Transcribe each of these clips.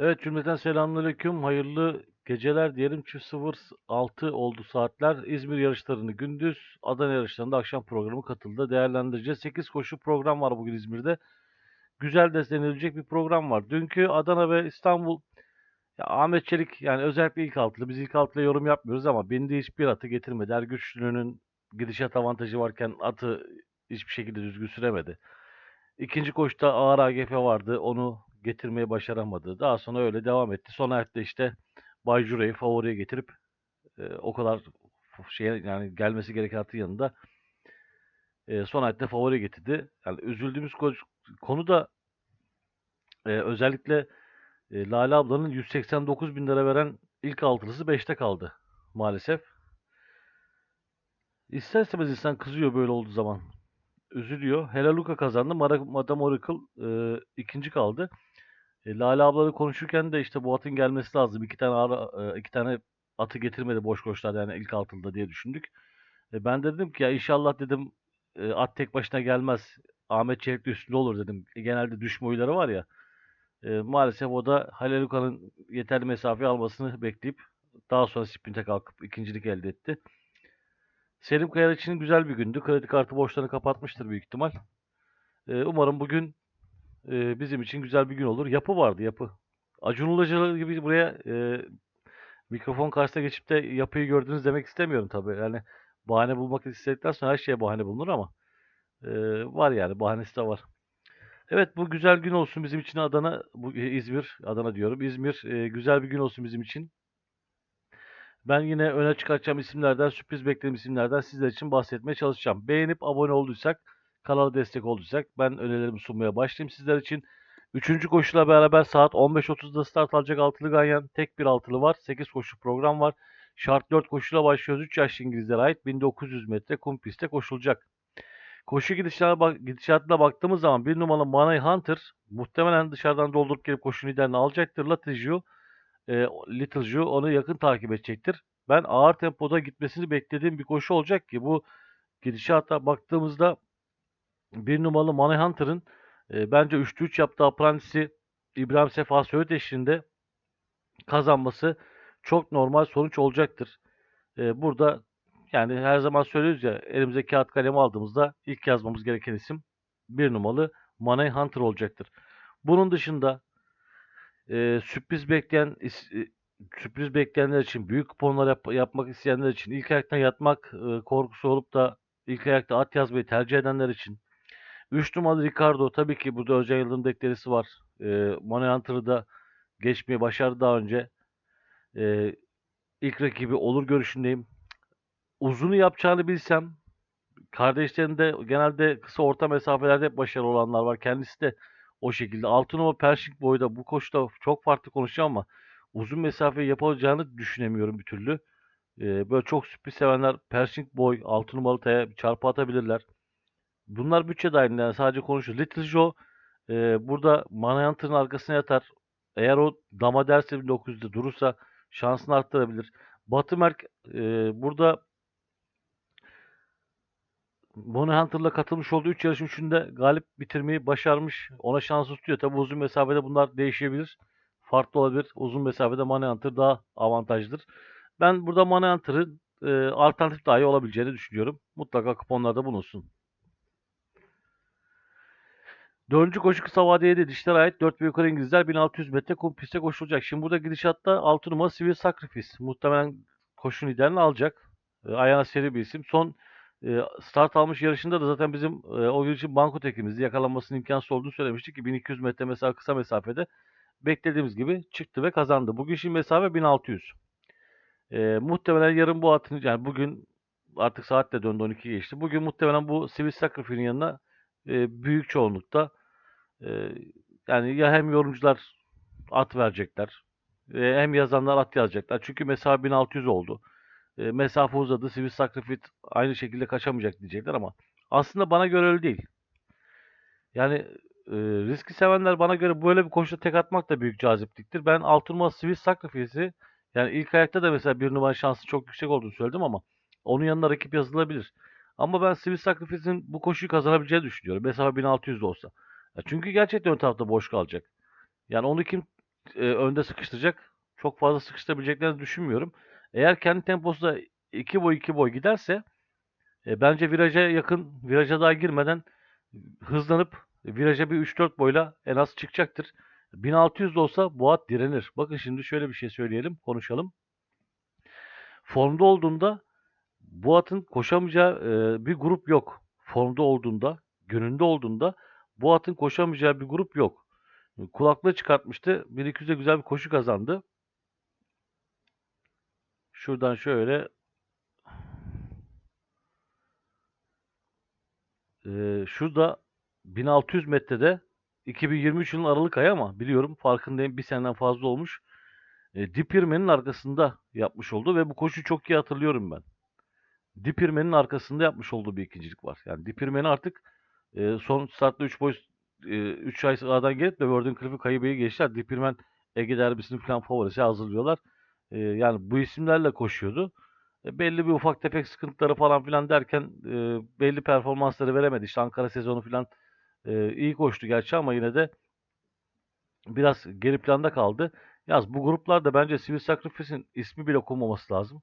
Evet cümleten selamünaleyküm. Hayırlı geceler diyelim. Çift 06 oldu saatler. İzmir yarışlarını gündüz, Adana yarışlarında akşam programı katıldı. Değerlendireceğiz. 8 koşu program var bugün İzmir'de. Güzel denilecek bir program var. Dünkü Adana ve İstanbul ya Ahmet Çelik yani özellikle ilk altılı. Biz ilk altılı yorum yapmıyoruz ama bindiği hiçbir atı getirmedi. Ergüçlü'nün gidişat avantajı varken atı hiçbir şekilde düzgün süremedi. İkinci koşuda ağır AGF vardı. Onu getirmeyi başaramadı. Daha sonra öyle devam etti. Son ayakta işte Bay favoriye getirip e, o kadar şey yani gelmesi gereken atın yanında e, son ayakta favori getirdi. Yani üzüldüğümüz ko- konu da e, özellikle e, Lale ablanın 189 bin lira veren ilk altılısı 5'te kaldı maalesef. İster istemez insan kızıyor böyle olduğu zaman. Üzülüyor. Helaluka kazandı. Madame Oracle e, ikinci kaldı. E, Lale ablalı konuşurken de işte bu atın gelmesi lazım. İki tane ara, e, iki tane atı getirmedi boş koşlar yani ilk altında diye düşündük. E, ben de dedim ki ya inşallah dedim e, at tek başına gelmez. Ahmet Çelik de üstünde olur dedim. E, genelde düşme huyları var ya. E, maalesef o da Halil Luka'nın yeterli mesafe almasını bekleyip daha sonra sprinte kalkıp ikincilik elde etti. Selim Kayar için güzel bir gündü. Kredi kartı borçlarını kapatmıştır büyük ihtimal. E, umarım bugün e, bizim için güzel bir gün olur. Yapı vardı yapı. Acun Ilıcalı gibi buraya e, mikrofon karşısına geçip de yapıyı gördünüz demek istemiyorum tabii. Yani bahane bulmak istedikten sonra her şeye bahane bulunur ama e, var yani bahanesi de var. Evet bu güzel gün olsun bizim için Adana, bu e, İzmir, Adana diyorum. İzmir e, güzel bir gün olsun bizim için. Ben yine öne çıkartacağım isimlerden, sürpriz beklediğim isimlerden sizler için bahsetmeye çalışacağım. Beğenip abone olduysak, kanala destek olduysak ben önerilerimi sunmaya başlayayım sizler için. Üçüncü koşuyla beraber saat 15.30'da start alacak altılı ganyan. Tek bir altılı var. 8 koşu program var. Şart 4 koşuyla başlıyoruz. 3 yaşlı İngilizlere ait 1900 metre kum pistte koşulacak. Koşu gidişatına, bak, gidişatına baktığımız zaman bir numaralı Manay Hunter muhtemelen dışarıdan doldurup gelip koşu liderini alacaktır. Latijo, e, Little Ju onu yakın takip edecektir. Ben ağır tempoda gitmesini beklediğim bir koşu olacak ki bu gidişata baktığımızda bir numaralı Manay Hunter'ın e, bence 3'te 3 yaptığı Apprentice'i İbrahim Sefa Söğüt eşliğinde kazanması çok normal sonuç olacaktır. E, burada yani her zaman söylüyoruz ya elimize kağıt kalem aldığımızda ilk yazmamız gereken isim bir numaralı Manay Hunter olacaktır. Bunun dışında e, sürpriz bekleyen e, sürpriz bekleyenler için büyük kuponlar yap- yapmak isteyenler için ilk ayaktan yatmak e, korkusu olup da ilk ayakta at yazmayı tercih edenler için 3 numaralı Ricardo tabii ki burada Özcan Yıldırım deklarisi var. E, Money Hunter'ı da geçmeyi başardı daha önce. E, ilk rakibi olur görüşündeyim. Uzunu yapacağını bilsem kardeşlerinde genelde kısa orta mesafelerde hep başarılı olanlar var. Kendisi de o şekilde. 6 numara Pershing boyda bu koşuda çok farklı konuşuyor ama uzun mesafe yapacağını düşünemiyorum bir türlü. E, böyle çok sürpriz sevenler Pershing boy 6 numaralı taya çarpı atabilirler. Bunlar bütçe dahilinde yani sadece konuşuyor. Little Joe e, burada Manayant'ın arkasına yatar. Eğer o dama derse 1900'de durursa şansını arttırabilir. Batı Merk e, burada Bonnie Hunter'la katılmış olduğu 3 yarışın üçünde galip bitirmeyi başarmış. Ona şansı tutuyor. Tabi uzun mesafede bunlar değişebilir. Farklı olabilir. Uzun mesafede Money Hunter daha avantajlıdır. Ben burada Money Hunter'ın e, alternatif daha iyi olabileceğini düşünüyorum. Mutlaka kuponlarda bulunsun. Dördüncü koşu kısa vadeye de dişlere ait 4 ve yukarı İngilizler 1600 metre kum pistte koşulacak. Şimdi burada gidişatta 6 numara Civil Sacrifice. Muhtemelen koşun liderini alacak. E, ayağına seri bir isim. Son e, start almış yarışında da zaten bizim e, o için banko tekimizdi. Yakalanmasının imkansız olduğunu söylemiştik ki 1200 metre mesela kısa mesafede beklediğimiz gibi çıktı ve kazandı. Bugün şimdi mesafe 1600. E, muhtemelen yarın bu atın yani bugün artık saat de döndü 12 geçti. Bugün muhtemelen bu Civil Sacrifice'in yanına e, büyük çoğunlukta yani ya hem yorumcular at verecekler hem yazanlar at yazacaklar. Çünkü mesafe 1600 oldu. Mesafe uzadı. Civil Sacrifice aynı şekilde kaçamayacak diyecekler ama aslında bana göre öyle değil. Yani riski sevenler bana göre böyle bir koşuda tek atmak da büyük cazipliktir. Ben 6 numara Civil Sacrifice'i yani ilk ayakta da mesela bir numara şansı çok yüksek olduğunu söyledim ama onun yanına rakip yazılabilir. Ama ben Civil Sacrifice'in bu koşuyu kazanabileceğini düşünüyorum. Mesafe 1600 de olsa. Ya çünkü gerçekten ön tarafta boş kalacak. Yani onu kim e, önde sıkıştıracak. Çok fazla sıkıştırabileceklerini düşünmüyorum. Eğer kendi temposunda 2 boy 2 boy giderse e, bence viraja yakın, viraja daha girmeden hızlanıp viraja bir 3-4 boyla en az çıkacaktır. 1600 de olsa bu at direnir. Bakın şimdi şöyle bir şey söyleyelim, konuşalım. Formda olduğunda bu atın koşamayacağı e, bir grup yok. Formda olduğunda, gününde olduğunda bu atın koşamayacağı bir grup yok. Kulaklığı çıkartmıştı. 1200'de güzel bir koşu kazandı. Şuradan şöyle e, şurada 1600 metrede 2023 yılının Aralık ayı ama biliyorum farkındayım bir seneden fazla olmuş. E, Dipirmen'in arkasında yapmış oldu ve bu koşu çok iyi hatırlıyorum ben. Dipirmen'in arkasında yapmış olduğu bir ikincilik var. Yani Dipirmen'i artık e, son startta 3 boy 3 ay sıradan gelip de World'ün Cliff'i Kayıbe'yi geçtiler. Dipirmen Ege derbisinin falan favorisi hazırlıyorlar. E, yani bu isimlerle koşuyordu. E, belli bir ufak tefek sıkıntıları falan filan derken e, belli performansları veremedi. İşte Ankara sezonu falan e, iyi koştu gerçi ama yine de biraz geri planda kaldı. Yaz bu gruplarda bence Civil Sacrifice'in ismi bile konmaması lazım.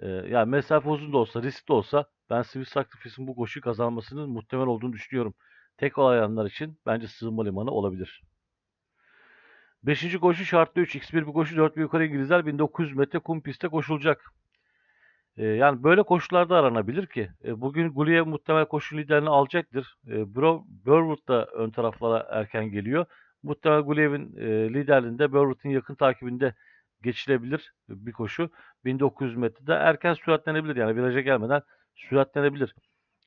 E, yani mesafe uzun da olsa, riskli de olsa ben Civil Sacrifice'in bu koşuyu kazanmasının muhtemel olduğunu düşünüyorum. Tek olayanlar için bence sığınma limanı olabilir. Beşinci koşu şartlı 3. X1 bir koşu 4 bir yukarı İngilizler 1900 metre kum pistte koşulacak. Ee, yani böyle koşularda aranabilir ki. E, bugün Gulliyev muhtemel koşu liderini alacaktır. E, Bro, Burwood da ön taraflara erken geliyor. Muhtemel Gulliyev'in e, liderliğinde Burwood'un yakın takibinde geçilebilir bir koşu. 1900 metrede erken süratlenebilir. Yani viraja gelmeden süratlenebilir.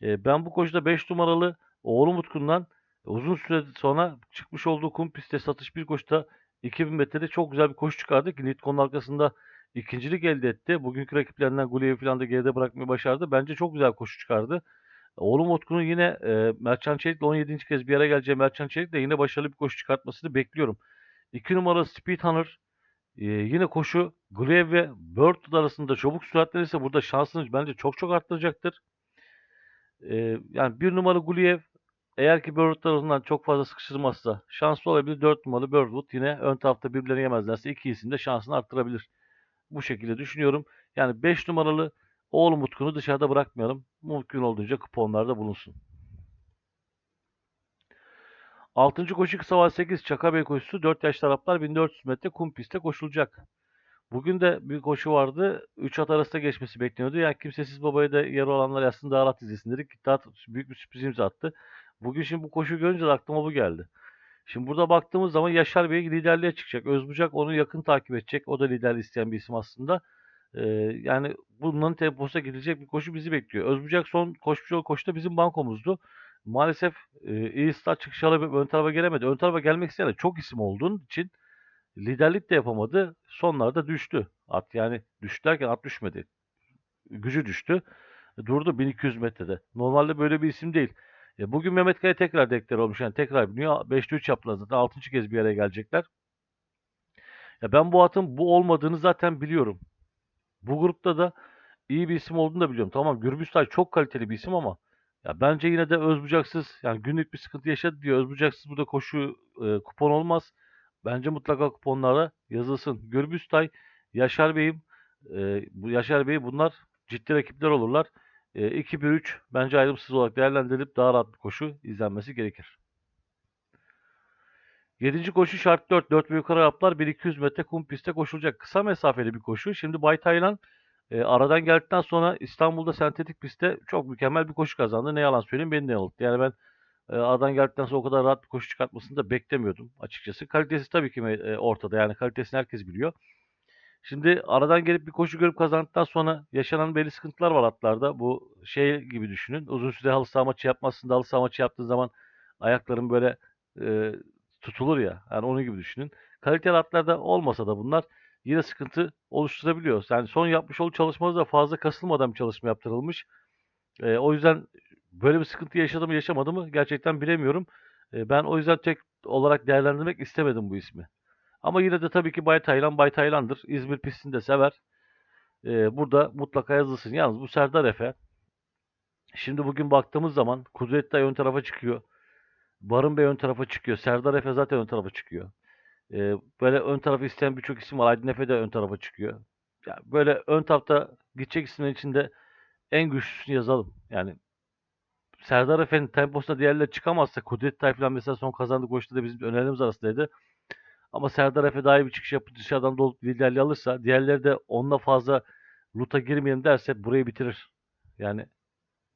E, ben bu koşuda 5 numaralı Oğlu Mutkun'dan uzun süre sonra çıkmış olduğu kum pistte satış bir koşuda 2000 metrede çok güzel bir koşu çıkardı ki Nitko'nun arkasında ikincilik elde etti. Bugünkü rakiplerinden Gulliyev falan da geride bırakmayı başardı. Bence çok güzel koşu çıkardı. Oğlum Utku'nun yine e, Mertcan Çelik'le 17. kez bir yere geleceği Mertcan Çelik'le yine başarılı bir koşu çıkartmasını bekliyorum. 2 numara Speed Hunter e, yine koşu Gulliyev ve Bird arasında çabuk süratlenirse burada şansını bence çok çok arttıracaktır. E, yani 1 numara Gulliyev eğer ki Birdwood tarafından çok fazla sıkıştırmazsa şanslı olabilir. 4 numaralı Birdwood yine ön tarafta birbirlerini yemezlerse iki isim de şansını arttırabilir. Bu şekilde düşünüyorum. Yani 5 numaralı oğlum Utku'nu dışarıda bırakmayalım. Mümkün olduğunca kuponlarda bulunsun. 6. koşu kısa var 8 Çakabey koşusu 4 yaş taraflar 1400 metre kum pistte koşulacak. Bugün de bir koşu vardı. 3 at arasında geçmesi bekleniyordu. Yani kimsesiz babaya da yer olanlar yazsın daha rahat izlesin dedik. Daha büyük bir sürpriz imza attı. Bugün şimdi bu koşu görünce de aklıma bu geldi. Şimdi burada baktığımız zaman Yaşar Bey liderliğe çıkacak. Özbucak onu yakın takip edecek. O da liderliği isteyen bir isim aslında. Ee, yani bunların temposuna gidilecek bir koşu bizi bekliyor. Özbucak son koşmuş o koşuda bizim bankomuzdu. Maalesef e, iyi start çıkışı alıp ön tarafa gelemedi. Ön tarafa gelmek isteyen çok isim olduğun için liderlik de yapamadı. Sonlarda düştü. At yani düştü derken at düşmedi. Gücü düştü. Durdu 1200 metrede. Normalde böyle bir isim değil. E, bugün Mehmet Kaya tekrar deklar olmuş. Yani tekrar biniyor. 5'te 3 yaptılar zaten. 6. kez bir araya gelecekler. Ya ben bu atın bu olmadığını zaten biliyorum. Bu grupta da iyi bir isim olduğunu da biliyorum. Tamam Gürbüztay çok kaliteli bir isim ama ya bence yine de özbucaksız yani günlük bir sıkıntı yaşadı diyor. Özbucaksız burada koşu e, kupon olmaz. Bence mutlaka kuponlara yazılsın. Gürbüztay, Yaşar Bey'im e, bu Yaşar Bey bunlar ciddi rakipler olurlar. E, 2-1-3 bence ayrımsız olarak değerlendirilip daha rahat bir koşu izlenmesi gerekir. 7. koşu şart 4. 4 ve yukarı yaplar 1200 metre kum pistte koşulacak. Kısa mesafeli bir koşu. Şimdi Bay Taylan e, aradan geldikten sonra İstanbul'da sentetik pistte çok mükemmel bir koşu kazandı. Ne yalan söyleyeyim beni de yanılttı. Yani ben e, aradan geldikten sonra o kadar rahat bir koşu çıkartmasını da beklemiyordum açıkçası. Kalitesi tabii ki e, ortada. Yani kalitesini herkes biliyor. Şimdi aradan gelip bir koşu görüp kazandıktan sonra yaşanan belli sıkıntılar var atlarda. Bu şey gibi düşünün. Uzun süre halı saha maçı yapmazsın da halı saha maçı yaptığın zaman ayakların böyle e, tutulur ya. Yani onu gibi düşünün. Kaliteli atlarda olmasa da bunlar yine sıkıntı oluşturabiliyor. Yani son yapmış olduğu çalışmanız da fazla kasılmadan bir çalışma yaptırılmış. E, o yüzden böyle bir sıkıntı yaşadı mı yaşamadı mı gerçekten bilemiyorum. E, ben o yüzden tek olarak değerlendirmek istemedim bu ismi. Ama yine de tabii ki Bay Taylan Bay Taylan'dır. İzmir pistini de sever. Ee, burada mutlaka yazılsın. Yalnız bu Serdar Efe. Şimdi bugün baktığımız zaman Kudret Day ön tarafa çıkıyor. Barın Bey ön tarafa çıkıyor. Serdar Efe zaten ön tarafa çıkıyor. Eee, böyle ön tarafı isteyen birçok isim var. Aydın Efe de ön tarafa çıkıyor. Ya böyle ön tarafta gidecek isimlerin içinde en güçlüsünü yazalım. Yani Serdar Efe'nin temposunda diğerleri çıkamazsa Kudret Tay falan mesela son kazandığı koşuda da bizim önerilerimiz arasındaydı. Ama Serdar Efe daha iyi bir çıkış yapıp dışarıdan dolup liderliği alırsa diğerleri de onunla fazla luta girmeyelim derse burayı bitirir. Yani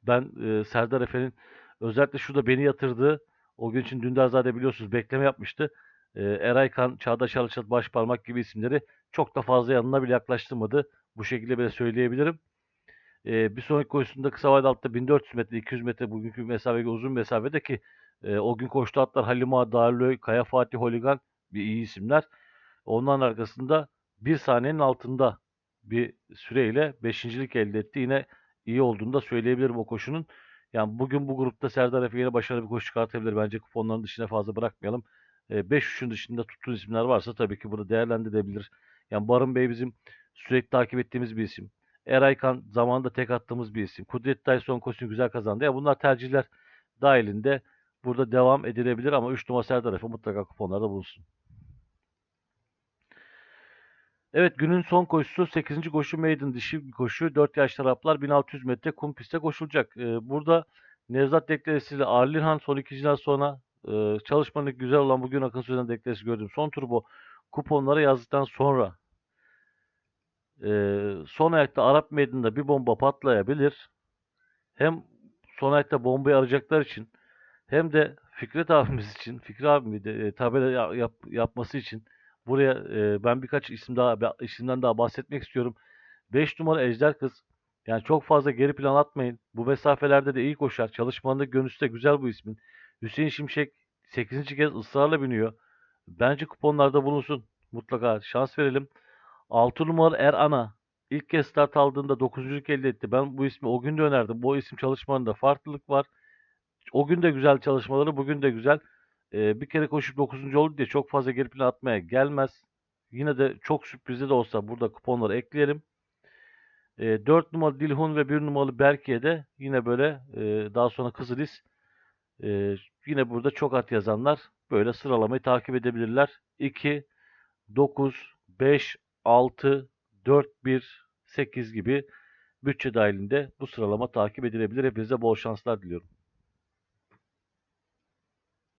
ben e, Serdar Efe'nin özellikle şurada beni yatırdığı o gün için Dündarzade biliyorsunuz bekleme yapmıştı. E, Eraykan, Çağdaş Alışat, Başparmak gibi isimleri çok da fazla yanına bile yaklaştırmadı. Bu şekilde bile söyleyebilirim. E, bir sonraki koşusunda kısa vade altta 1400 metre, 200 metre bugünkü mesafeye uzun mesafede ki e, o gün koştu atlar Halima, Darlöy, Kaya Fatih, Holigan bir iyi isimler. Onların arkasında bir saniyenin altında bir süreyle beşincilik elde etti. Yine iyi olduğunu da söyleyebilirim o koşunun. Yani bugün bu grupta Serdar Efe yine başarılı bir koşu çıkartabilir. Bence kuponların dışına fazla bırakmayalım. 5-3'ün dışında tuttuğu isimler varsa tabii ki bunu değerlendirebilir. Yani Barın Bey bizim sürekli takip ettiğimiz bir isim. Eraykan zamanında tek attığımız bir isim. Kudret Tyson koşusunu güzel kazandı. Ya bunlar tercihler dahilinde burada devam edilebilir ama 3 numara Serdar Efe mutlaka kuponlarda bulunsun. Evet günün son koşusu 8. koşu maiden dişi bir koşu. 4 yaş taraflar 1600 metre kum pistte koşulacak. Ee, burada Nevzat deklaresiyle Arlinhan son ikinciden sonra e, çalışmanın güzel olan bugün akın sözünden deklaresi gördüm. Son turbo kuponları yazdıktan sonra e, son ayakta Arap Meydanı'nda bir bomba patlayabilir. Hem son ayakta bombayı arayacaklar için hem de Fikret abimiz için, Fikri abimi de e, tabela ya- yap, yapması için buraya e, ben birkaç isim daha isimden daha bahsetmek istiyorum. 5 numara Ejder Kız. Yani çok fazla geri plan atmayın. Bu mesafelerde de iyi koşar. Çalışmanın da görüntüsü de güzel bu ismin. Hüseyin Şimşek 8. kez ısrarla biniyor. Bence kuponlarda bulunsun. Mutlaka şans verelim. 6 numara Er Ana. İlk kez start aldığında 9. elde etti. Ben bu ismi o gün de önerdim. Bu isim çalışmanında farklılık var. O gün de güzel çalışmaları, bugün de güzel. Ee, bir kere koşup 9. oldu diye çok fazla geri plan atmaya gelmez. Yine de çok sürprizli de olsa burada kuponları ekleyelim. E, 4 numaralı Dilhun ve 1 numaralı Berke'ye de yine böyle e, daha sonra Kızılis e, yine burada çok at yazanlar böyle sıralamayı takip edebilirler. 2, 9, 5, 6, 4, 1, 8 gibi bütçe dahilinde bu sıralama takip edilebilir. Hepinize bol şanslar diliyorum.